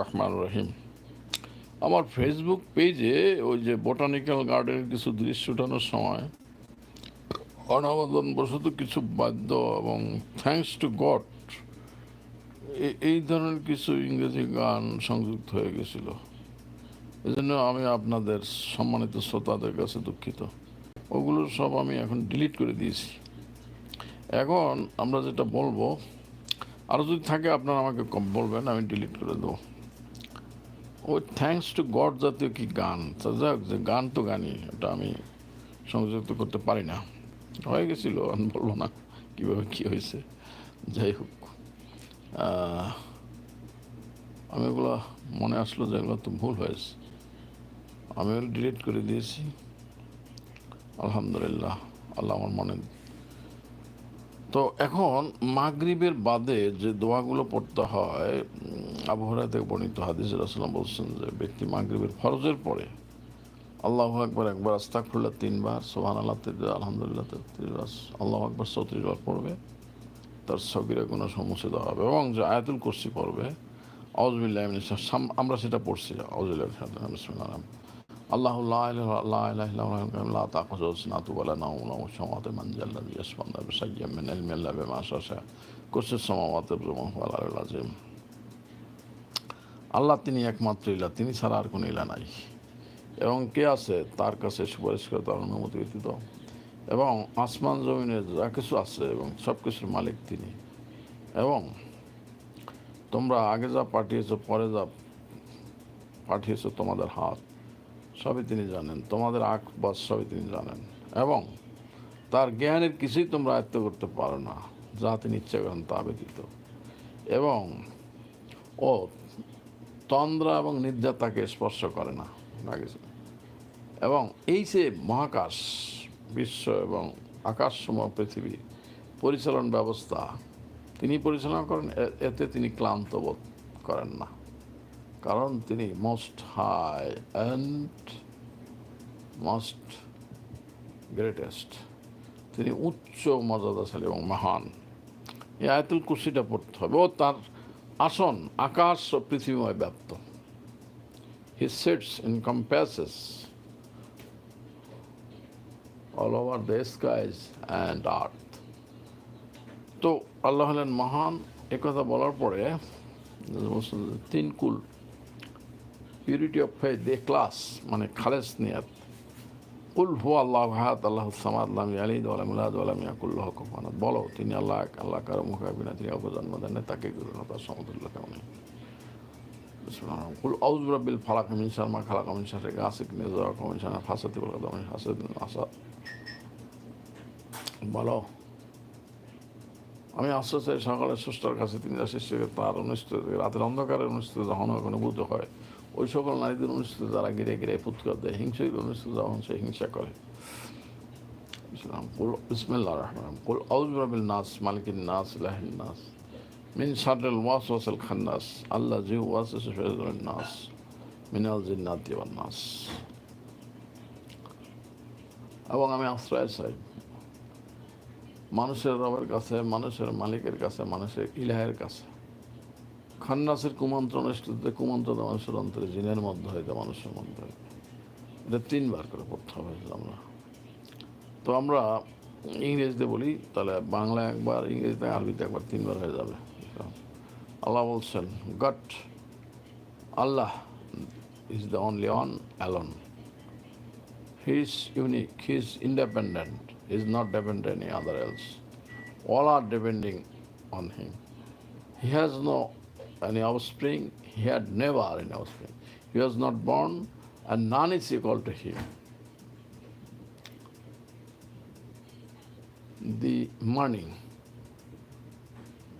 রহমান রহিম। আমার ফেসবুক পেজে ওই যে বোটানিক্যাল গার্ডেনের কিছু দৃশ্য ওঠানোর সময় অনাবদন বশত কিছু বাদ্য এবং থ্যাঙ্কস টু গড এই ধরনের কিছু ইংরেজি গান সংযুক্ত হয়ে গেছিল। এই জন্য আমি আপনাদের সম্মানিত শ্রোতাদের কাছে দুঃখিত। ওগুলো সব আমি এখন ডিলিট করে দিয়েছি। এখন আমরা যেটা বলব আরও যদি থাকে, আপনারা আমাকে কম বলবেন, আমি ডিলিট করে দেবো। ওই থ্যাঙ্কস টু গড জাতীয় কি গান? যাক, যে গান তো গানই এটা আমি সংযুক্ত করতে পারি না। হয়ে গেছিল আমি বলব না কীভাবে কী হয়েছে। যাই হোক আমি ওগুলো মনে আসলো যে এগুলো তো ভুল হয়েছে। আমি ডিলিট করে দিয়েছি। আলহামদুলিল্লাহ, আল্লাহ আমার মনে তো এখন মাগরিবের বাদে যে দোয়াগুলো পড়তে হয় উম, আবু হুরায়রা থেকে বর্ণিত হাদিস রাসুল্লাহ বলছেন যে ব্যক্তি মাগরিবের ফরজের পরে আল্লাহ আকবর একবার আস্তাকফুল্লাহ তিনবার সোহান আল্লাহ আলহামদুলিল্লাহ আল্লাহ আকবর চৌত্রিশ বার পড়বে তার সগিরা কোনো সমস্যা দেওয়া হবে এবং যে আয়াতুল কুরসি পড়বে আউজবিল্লাহ আমরা সেটা পড়ছি বিসমিল্লাহ আল্লাহ মান মিন আল্লাহ তিনি একমাত্র ইলা তিনি ছাড়া আর কোনো ইলা নাই এবং কে আছে তার কাছে সুপারিশ করে তার অনুমতি ব্যতীত এবং আসমান জমিনে যা কিছু আছে এবং সব কিছুর মালিক তিনি এবং তোমরা আগে যা পাঠিয়েছ পরে যা পাঠিয়েছ তোমাদের হাত সবই তিনি জানেন। তোমাদের আখ বাস সবই তিনি জানেন। এবং তার জ্ঞানের কিছুই তোমরা আয়ত্ত করতে পারো না, যা তিনি ইচ্ছা করেন তা ব্যতীত এবং ও তন্দ্রা এবং নিদ্রা তাকে স্পর্শ করে না এবং এই যে মহাকাশ, বিশ্ব এবং আকাশসমূহ, পৃথিবী পরিচালন ব্যবস্থা তিনি পরিচালনা করেন এতে তিনি ক্লান্ত বোধ করেন না। কারণ তিনি most high and most greatest তিনি উচ্চ মর্যাদাশালী এবং মহান। এই আয়াতুল কুরসিটা পড়তে হবে। ও তার আসন আকাশ ও পৃথিবীময় ব্যাপ্ত। He sits in compasses all over the skies and earth তো আল্লাহ হলেন মহান। একথা বলার পরে তিন কুল purity of faith the class মানে খালেস নিয়াত। কুল হু আল্লাহ হাত আল্লাহ সামাদ আল্লাহ আলী আলম আলম ইয়াকুল্লাহ কফানাত বলো তিনি আল্লাহ আল্লাহ কারও মুখাবিনা তিনি অল্প জন্ম দেন নাই, তাকে গুরু না তার সমতুল্য কেমন কুল আউজ রব্বিল ফালাক মিন শর্মা খালাক মিন শারে গাসিক নিজরা কমিন শানা ফাসাতি বল কদম হাসাদ আসা বলো আমি আস্তে আস্তে সকালে সুস্থর কাছে তিনি সৃষ্টি তার অনুষ্ঠিত রাতের অন্ধকারে অনুষ্ঠিত যখন বুধ হয় ওই সকল নারীদের অনুষ্ঠিত যারা গিরে গিরে ফুৎকার দেয় হিংসের অনুষ্ঠিত যখন সে হিংসা করে। কুল, বিসমিল্লাহ রহমান, কুল আউজ নাস, মালিকিন নাস, ইলাহিন নাস, মিন শাররিল ওয়াসওয়াসিল খান্নাস, আল্লাহ জি ওয়াসওয়াসু ফি সুদুরিন নাস, মিনাল জিন্নাতি নাস। এবং আমি আশ্রয় চাই মানুষের রবের কাছে, মানুষের মালিকের কাছে, মানুষের ইলাহের কাছে। খান্নাসের কুমন্ত্রণ স্থিতিতে কুমন্ত্রণ মানুষের অন্তরে জিনের মধ্যে হইতে মানুষের মধ্যে এটা তিনবার করে পড়তে হবে আমরা তো আমরা ইংরেজিতে বলি তাহলে বাংলা একবার ইংরেজিতে আরবিতে একবার তিনবার হয়ে যাবে আল্লাহ বলছেন god Allah is the only one alone He is unique, he is is not dependent on any other else. All are depending on him. He has no any offspring, he had never any offspring. He was not born, and none is equal to him. The morning,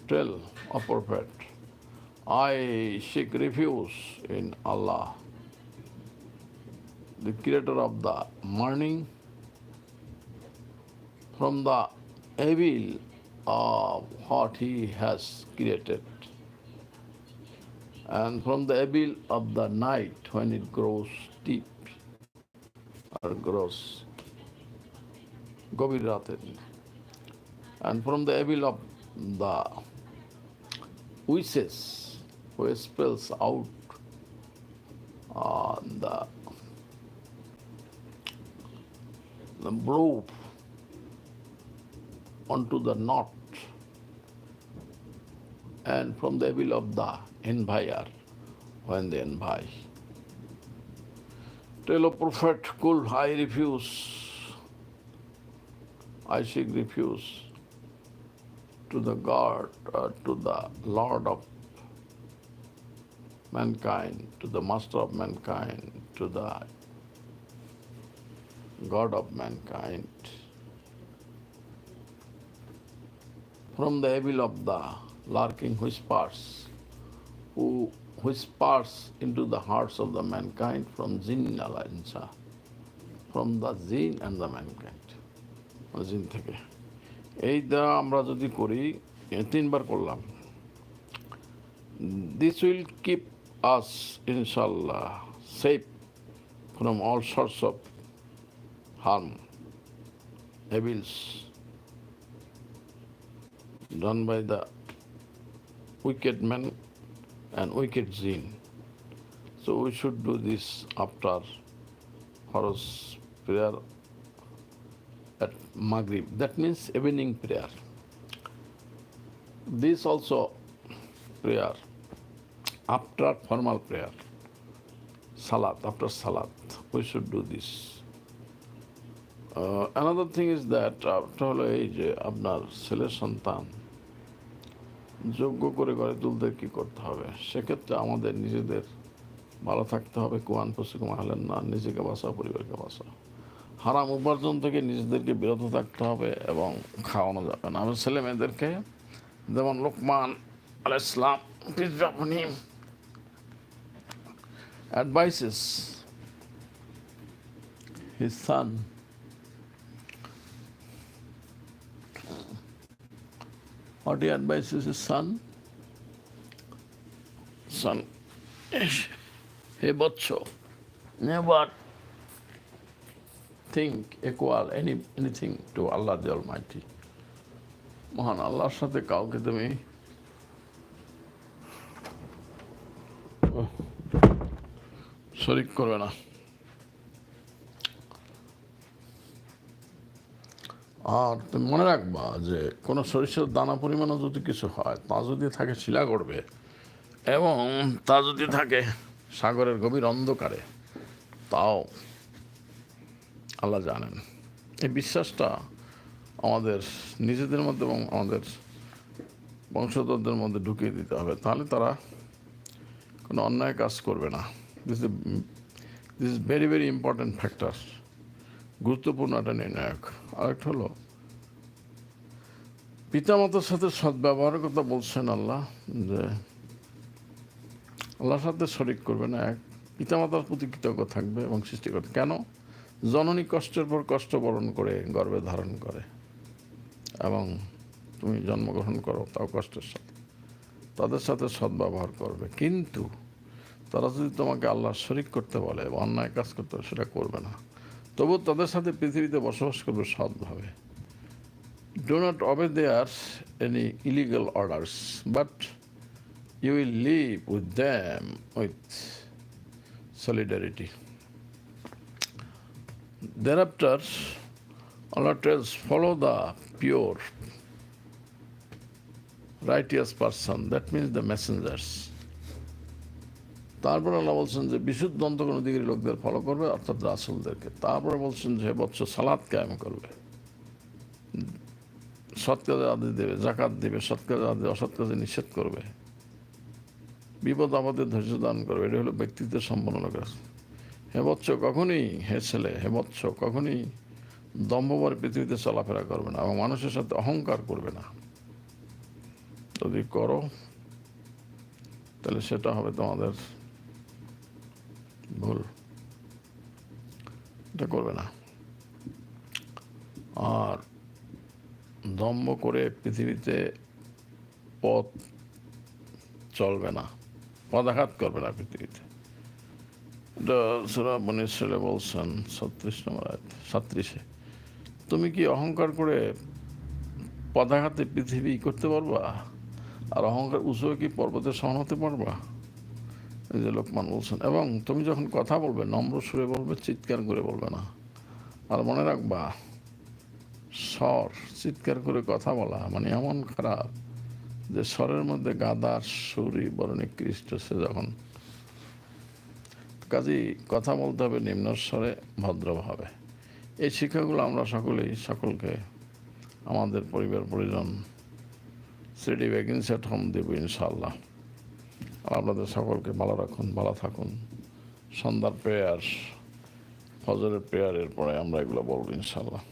tell, O Prophet, I seek refuge in Allah the creator of the morning, from the evil of what he has created, and from the evil of the night when it grows deep or grows গভীর রাতের and from the evil of the wishes who spells out uh, the the blow onto the knot and from the will of the envier when they envy. Tell a Prophet, could I refuse? I seek refuse to the God, uh, to the Lord of mankind, to the Master of mankind, to the God of mankind. From the evil of the lurking whispers, who whispers into the hearts of the mankind from jinn al insa, from the jinn and the mankind. জিন থেকে এইটা আমরা যদি করি এ তিনবার করলাম this will keep আস ইনশাল্লাহ safe from all sorts of harm, evils done by the wicked men and wicked jinn. So we should do this after Horus prayer at Maghrib. That means evening prayer. This also prayer after formal prayer. Salat, after Salat, we should do this. Another thing is that একটা হলো এই যে আপনার ছেলের সন্তান যোগ্য করে গড়ে তুলতে কী করতে হবে? সেক্ষেত্রে আমাদের নিজেদের ভালো থাকতে হবে। কোয়ান পশুকুম হলেন না, নিজেকে বাঁচা পরিবারকে বাঁচা হারাম উপার্জন থেকে নিজেদেরকে বিরত থাকতে হবে এবং খাওয়ানো যাবে না। আমার ছেলে মেয়েদেরকে, যেমন Luqman al Islam advises son What he advises his son? Son, hey Botcho, never think equal any anything to Allah the Almighty. মহান আল্লাহর সাথে কাউকে তুমি শরিক করবে না আর তুমি মনে রাখবা যে কোনো সরিষার দানা পরিমাণও যদি কিছু হয়, তা যদি থাকে শিলা করবে এবং তা যদি থাকে সাগরের গভীর অন্ধকারে, তাও আল্লাহ জানেন। এই বিশ্বাসটা আমাদের নিজেদের মধ্যে এবং আমাদের বংশধরদের মধ্যে ঢুকিয়ে দিতে হবে, তাহলে তারা কোনো অন্যায় কাজ করবে না। This this very very important factor গুরুত্বপূর্ণ একটা নির্ণায়ক। আরেকটা হলো, পিতামাতার সাথে সদ্ব্যবহারের কথা বলছেন আল্লাহ, যে আল্লাহর সাথে শরিক করবে না। এক, পিতামাতার প্রতি কৃতজ্ঞ থাকবে এবং সৃষ্টি করবে। কেন? জননী কষ্টের পর কষ্ট বরণ করে, গর্বে ধারণ করে। এবং তুমি জন্মগ্রহণ করো, তাও কষ্টের সাথে। তাদের সাথে সদ্ব্যবহার করবে। কিন্তু তারা যদি তোমাকে আল্লাহর শরিক করতে বলে বা অন্যায় কাজ করতে সেটা করবে না। তবু তাদের সাথে পৃথিবীতে বসবাস করবে সৎভাবে do not obey their any illegal orders, but you will live with them with solidarity. Thereafter, Allah tells, follow the pure, righteous person. That means the messengers. তারপর আল্লাহ বলছেন যে বিশুদ্ধ অন্তকোণ দিকের লোকদের ফলো করবে, অর্থাৎ রাসুলদেরকে। তারপরে বলছেন যে বৎস সালাদ কায়েম করবে। সৎ কাজে দেবে জাকাত দেবে সৎ কাজে আদি অসৎ কাজে নিষেধ করবে। বিপদ আপদে ধৈর্য দান করবে, এটা হলো ব্যক্তিত্বের সম্পন্ন কাজ হে বৎস, কখনই, হে ছেলে, হে বৎস, কখনই দম্ভবার পৃথিবীতে চলাফেরা করবে না এবং মানুষের সাথে অহংকার করবে না। যদি করো, তাহলে সেটা হবে তোমাদের ভুল। এটা করবে না। আর দম্ভ করে পৃথিবীতে পথ চলবে না। পদাঘাত করবে না পৃথিবীতে। এটা সুরা বনিশ্রে বলছেন ছত্রিশ নম্বর সাত্রিশে তুমি কি অহংকার করে পদাঘাতে পৃথিবী করতে পারবা? আর অহংকার উঁচু কি পর্বতের সমান হতে পারবা? যে লোকমান বলছেন। এবং তুমি যখন কথা বলবে, নম্র সুরে বলবে, চিৎকার করে বলবে না। আর মনে রাখবা, স্বর চিৎকার করে কথা বলা মানে এমন খারাপ যে স্বরের মধ্যে গাদার সুরি বড় নিকৃষ্ট। সে যখন কাজেই কথা বলতে হবে, নিম্ন স্বরে ভদ্রভাবে এই শিক্ষাগুলো আমরা সকলেই, সকলকে, আমাদের পরিবার পরিজন সিডি ব্যাগিন সেট হোম দেব ইনশাল্লাহ আপনাদের সকলকে ভালো রাখুন, ভালো থাকুন। সন্ধ্যার প্রেয়ার ফজরের প্রেয়ারের পরে আমরা এগুলো বলব ইনশাল্লাহ